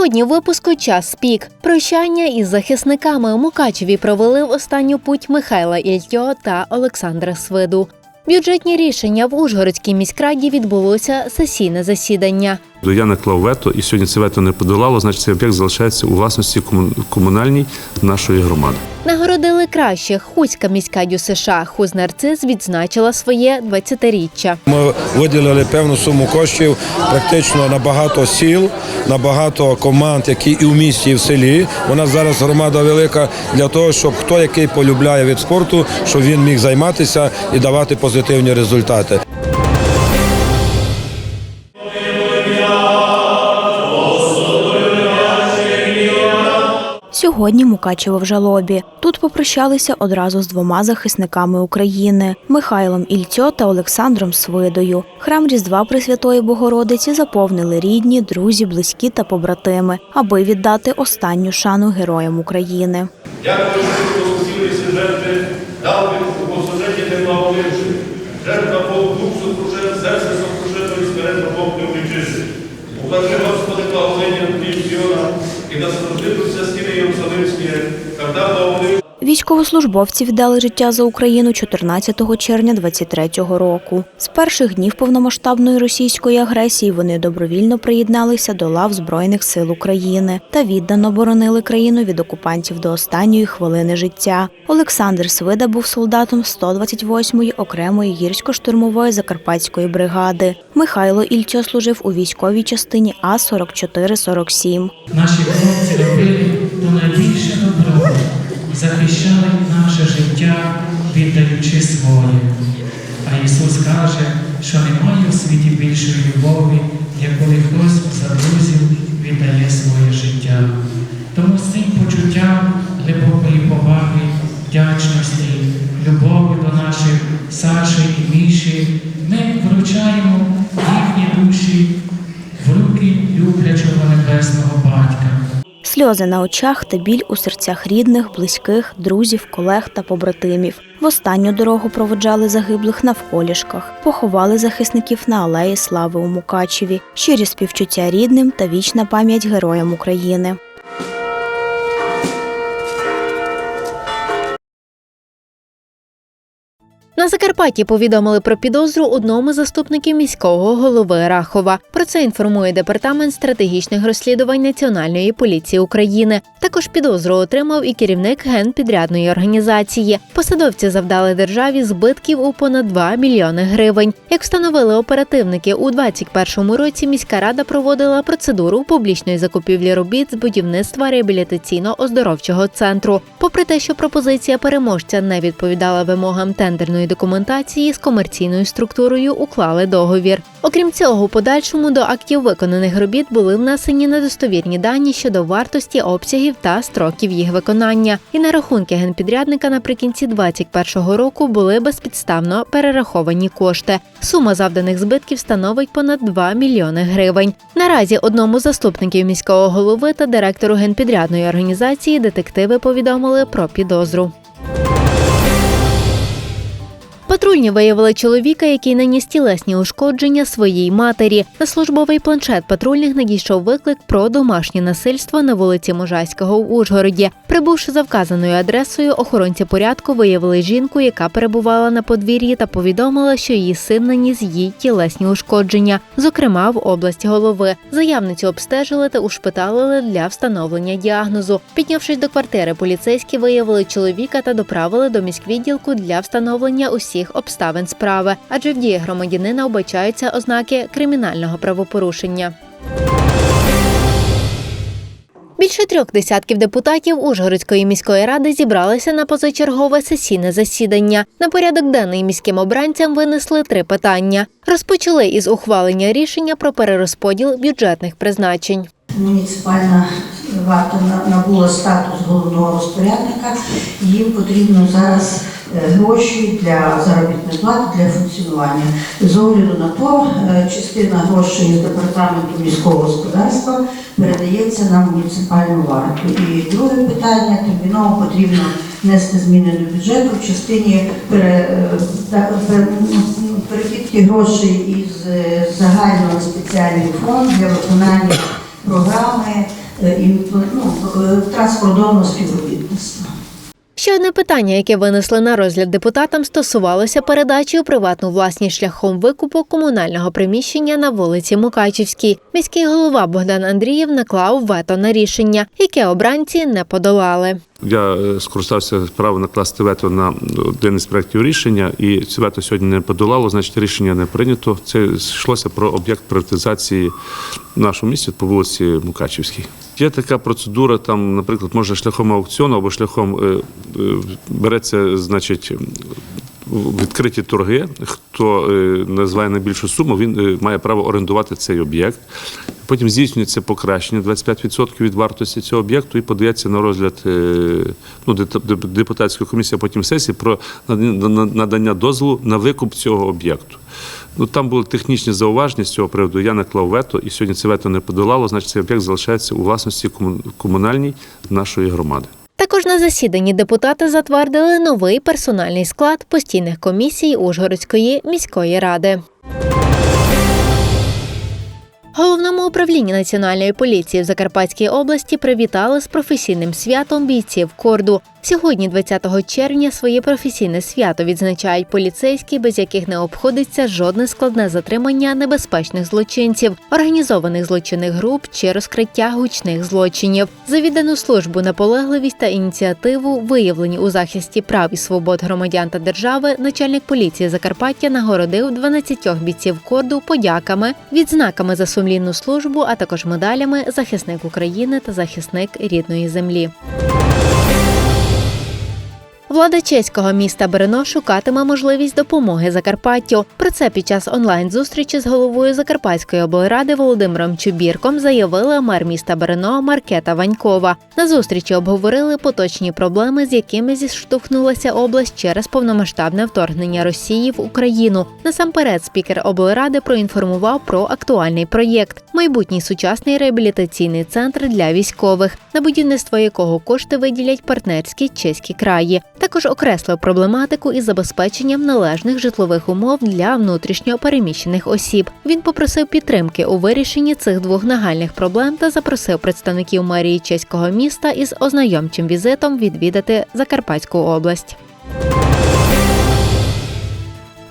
Сьогодні випуску час пік. Прощання із захисниками у Мукачеві провели в останню путь Михайла Ільтьо та Олександра Свиду. Бюджетні рішення в Ужгородській міськраді відбулося сесійне засідання. Я наклав вето, і сьогодні це вето не подолало, значить цей об'єкт залишається у власності кому- комунальній нашої громади. Нагородили кращих. Хуцька міська ДЮСШ Хузнарцис відзначила своє 20-річчя. Ми виділили певну суму коштів практично на багато сіл, на багато команд, які і в місті, і в селі. У нас зараз громада велика для того, щоб хто який полюбляє від спорту, щоб він міг займатися і давати позитивні результати. Сьогодні Мукачево в жалобі. Тут попрощалися одразу з двома захисниками України Михайлом Ільцьо та Олександром Свидою. Храм Різдва Пресвятої Богородиці заповнили рідні, друзі, близькі та побратими, аби віддати останню шану героям України. Дякую, що послужили ці жертви, дав у послуженні не. Жертва Бог дух сокрушен, серце сокрушено і смиренно Бог не обличиши. Укажи, Господи, благоволення Сіона, і да справдлився стіни Єрусалимські, когда благоволив Військовослужбовці віддали життя за Україну 14 червня 23-го року. З перших днів повномасштабної російської агресії вони добровільно приєдналися до лав Збройних сил України та віддано боронили країну від окупантів до останньої хвилини життя. Олександр Свида був солдатом 128-ї окремої гірсько-штурмової закарпатської бригади. Михайло Ільцьо служив у військовій частині А 4447 Наші хлопці робили захищали наше життя, віддаючи своє. А Ісус каже, що немає у світі більшої любові, як коли хтось за друзів віддає своє життя. Тому з цим почуттям глибокої поваги, вдячності, любові до наших Саші і Міші ми вручаємо їхні душі в руки люблячого небесного батька. Сльози на очах та біль у серцях рідних, близьких, друзів, колег та побратимів. В останню дорогу проводжали загиблих навколішках, поховали захисників на алеї Слави у Мукачеві, щирі співчуття рідним та вічна пам'ять героям України. На Закарпатті повідомили про підозру одному заступників міського голови Рахова. Про це інформує департамент стратегічних розслідувань Національної поліції України. Також підозру отримав і керівник генпідрядної організації. Посадовці завдали державі збитків у понад 2 мільйони гривень. Як встановили оперативники, у 2021 році міська рада проводила процедуру публічної закупівлі робіт з будівництва реабілітаційно-оздоровчого центру. Попри те, що пропозиція переможця не відповідала вимогам тендерної документації, з комерційною структурою уклали договір. Окрім цього, у подальшому до актів виконаних робіт були внесені недостовірні дані щодо вартості, обсягів та строків їх виконання. І на рахунки генпідрядника наприкінці 2021 року були безпідставно перераховані кошти. Сума завданих збитків становить понад 2 мільйони гривень. Наразі одному з заступників міського голови та директору генпідрядної організації детективи повідомили про підозру. Патрульні виявили чоловіка, який наніс тілесні ушкодження своїй матері. На службовий планшет патрульних надійшов виклик про домашнє насильство на вулиці Можайського в Ужгороді. Прибувши за вказаною адресою, охоронці порядку виявили жінку, яка перебувала на подвір'ї, та повідомила, що її син наніс їй тілесні ушкодження, зокрема в області голови. Заявницю обстежили та ушпиталили для встановлення діагнозу. Піднявшись до квартири, поліцейські виявили чоловіка та доправили до міськвідділку для встановлення усіх обставин справи, адже в дії громадянина обачаються ознаки кримінального правопорушення. Більше трьох десятків депутатів Ужгородської міської ради зібралися на позачергове сесійне засідання. На порядок денний міським обранцям винесли три питання. Розпочали із ухвалення рішення про перерозподіл бюджетних призначень. Муніципальна варта на- набула статус головного розпорядника. Їм потрібно зараз е, гроші для заробітної плати для функціонування. З огляду на то, е, частина грошей з департаменту міського господарства передається на муніципальну варту. І друге питання терміново потрібно внести зміни до бюджету в частині е, перекидки грошей із загального на спеціальний фонд для виконання програми е, і ну, е, транскордонного співробітництва. Ще одне питання, яке винесли на розгляд депутатам, стосувалося передачі у приватну власність шляхом викупу комунального приміщення на вулиці Мукачівській. Міський голова Богдан Андрієв наклав вето на рішення, яке обранці не подолали. Я е, скористався правом накласти вето на один із проєктів рішення, і це вето сьогодні не подолало, значить рішення не прийнято. Це йшлося про об'єкт приватизації в нашому місті по вулиці Мукачівській. Є така процедура, там, наприклад, може шляхом аукціону або шляхом е, е, береться, значить, відкриті торги. Хто називає найбільшу суму, він має право орендувати цей об'єкт. Потім здійснюється покращення 25% від вартості цього об'єкту і подається на розгляд е, ну, деп- деп- депутатської комісії, а потім сесії про надання- дозволу на викуп цього об'єкту. Ну там були технічні зауваження з цього приводу. Я наклав вето, і сьогодні це вето не подолало. Значить, цей об'єкт залишається у власності комунальній нашої громади. Також на засіданні депутати затвердили новий персональний склад постійних комісій Ужгородської міської ради. Головному управлінні Національної поліції в Закарпатській області привітали з професійним святом бійців корду. Сьогодні, 20 червня, своє професійне свято відзначають поліцейські, без яких не обходиться жодне складне затримання небезпечних злочинців, організованих злочинних груп чи розкриття гучних злочинів. За віддану службу, наполегливість та ініціативу, виявлені у захисті прав і свобод громадян та держави, начальник поліції Закарпаття нагородив 12 бійців корду подяками, відзнаками за сумлінну службу, а також медалями захисник України та захисник рідної землі. Влада чеського міста Брно шукатиме можливість допомоги Закарпаттю. Про це під час онлайн-зустрічі з головою Закарпатської облради Володимиром Чубірком заявила мер міста Брно Маркета Ванькова. На зустрічі обговорили поточні проблеми, з якими зіштовхнулася область через повномасштабне вторгнення Росії в Україну. Насамперед, спікер облради проінформував про актуальний проєкт майбутній сучасний реабілітаційний центр для військових, на будівництво якого кошти виділять партнерські чеські краї. Також окреслив проблематику із забезпеченням належних житлових умов для внутрішньо переміщених осіб. Він попросив підтримки у вирішенні цих двох нагальних проблем та запросив представників мерії чеського міста із ознайомчим візитом відвідати Закарпатську область.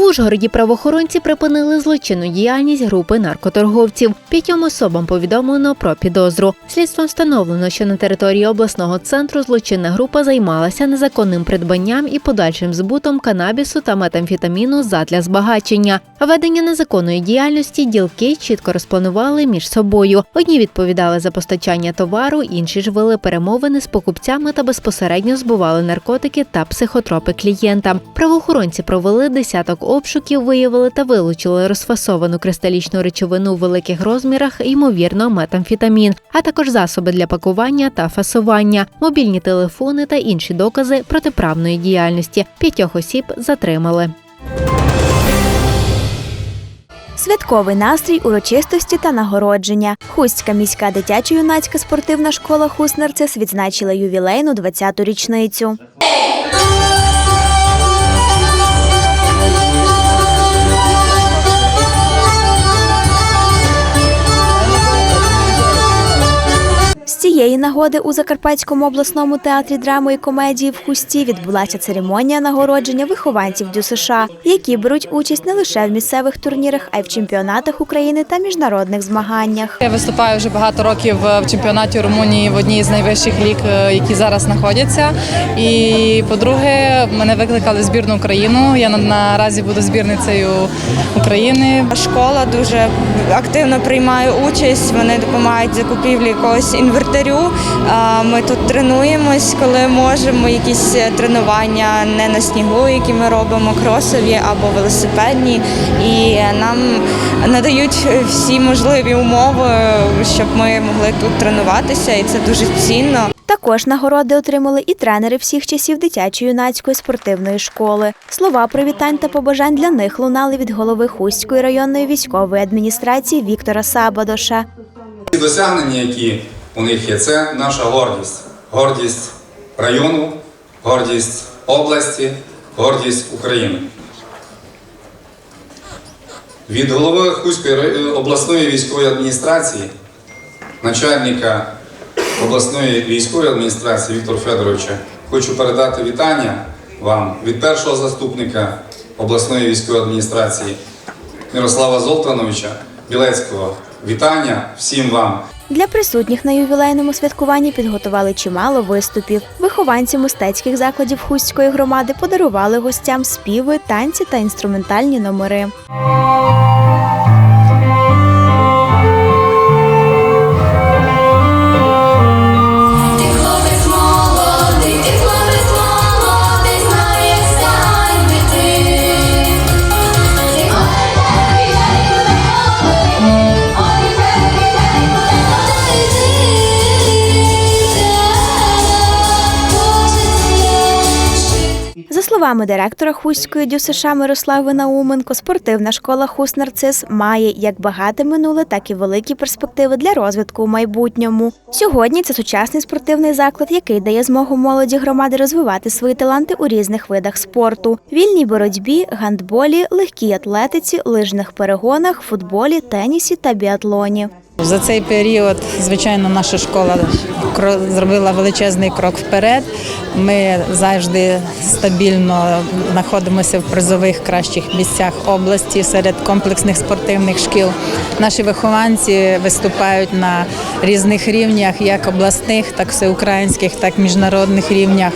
В Ужгороді правоохоронці припинили злочинну діяльність групи наркоторговців. П'ятьом особам повідомлено про підозру. Слідством встановлено, що на території обласного центру злочинна група займалася незаконним придбанням і подальшим збутом канабісу та метамфетаміну задля збагачення. Ведення незаконної діяльності ділки чітко розпланували між собою. Одні відповідали за постачання товару, інші ж вели перемовини з покупцями та безпосередньо збували наркотики та психотропи клієнтам. Правоохоронці провели десяток обшуків, виявили та вилучили розфасовану кристалічну речовину у великих розмірах, ймовірно, метамфетамін, а також засоби для пакування та фасування, мобільні телефони та інші докази протиправної діяльності. П'ятьох осіб затримали. Святковий настрій, урочистості та нагородження. Хустська міська дитячо-юнацька спортивна школа Хуст Нарцис відзначила ювілейну 20-ту річницю. Цієї нагоди у Закарпатському обласному театрі драми і комедії в Хусті відбулася церемонія нагородження вихованців ДЮСШ, які беруть участь не лише в місцевих турнірах, а й в чемпіонатах України та міжнародних змаганнях. Я виступаю вже багато років в чемпіонаті Румунії в одній з найвищих ліг, е, які зараз знаходяться. І по-друге, мене викликали в збірну Україну. Я наразі буду збірницею України. Школа дуже активно приймає участь. Вони допомагають закупівлі якогось інвентарю. А Ми тут тренуємось, коли можемо. Якісь тренування не на снігу, які ми робимо, кросові або велосипедні. І нам надають всі можливі умови, щоб ми могли тут тренуватися, і це дуже цінно. Також нагороди отримали і тренери всіх часів дитячо-юнацької спортивної школи. Слова привітань та побажань для них лунали від голови Хустської районної військової адміністрації Віктора Сабадоша. Ці досягнення, які у них є, це наша гордість. Гордість району, гордість області, гордість України. Від голови Хуської обласної військової адміністрації, начальника обласної військової адміністрації Віктора Федоровича хочу передати вітання вам від першого заступника обласної військової адміністрації Мирослава Золтановича Білецького. Вітання всім вам. Для присутніх на ювілейному святкуванні підготували чимало виступів. Вихованці мистецьких закладів Хустської громади подарували гостям співи, танці та інструментальні номери. Словами директора Хустської ДЮСШ Мирослави Науменко, спортивна школа Хуст Нарцис має як багате минуле, так і великі перспективи для розвитку у майбутньому. Сьогодні це сучасний спортивний заклад, який дає змогу молоді громади розвивати свої таланти у різних видах спорту: вільній боротьбі, гандболі, легкій атлетиці, лижних перегонах, футболі, тенісі та біатлоні. За цей період, звичайно, наша школа зробила величезний крок вперед. Ми завжди стабільно знаходимося в призових кращих місцях області серед комплексних спортивних шкіл. Наші вихованці виступають на різних рівнях, як обласних, так всеукраїнських, так і міжнародних рівнях.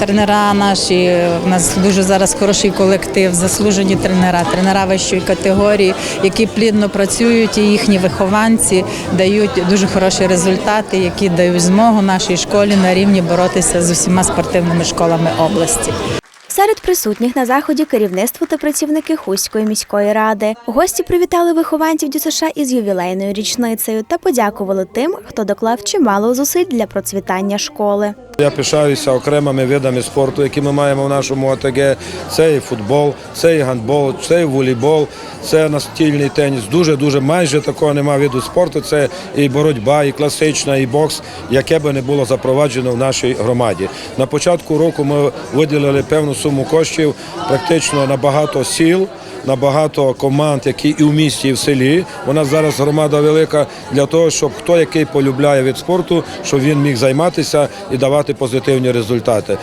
Тренера наші у нас дуже зараз хороший колектив, заслужені тренера, тренера вищої категорії, які плідно працюють, і їхні вихованці дають дуже хороші результати, які дають змогу нашій школі на рівні боротися з усіма спортивними школами області. Серед присутніх на заході керівництво та працівники Хуської міської ради. Гості привітали вихованців ДЮСШ із ювілейною річницею та подякували тим, хто доклав чимало зусиль для процвітання школи. Я пишаюся окремими видами спорту, які ми маємо в нашому ОТГ. Це і футбол, це і гандбол, це і волейбол, це настільний теніс. Дуже дуже майже такого немає виду спорту. Це і боротьба, і класична, і бокс, яке би не було запроваджено в нашій громаді. На початку року ми виділили певну суму коштів практично на багато сіл. На багато команд, які і в місті, і в селі. Нас зараз громада велика для того, щоб хто який полюбляє від спорту, щоб він міг займатися і давати позитивні результати.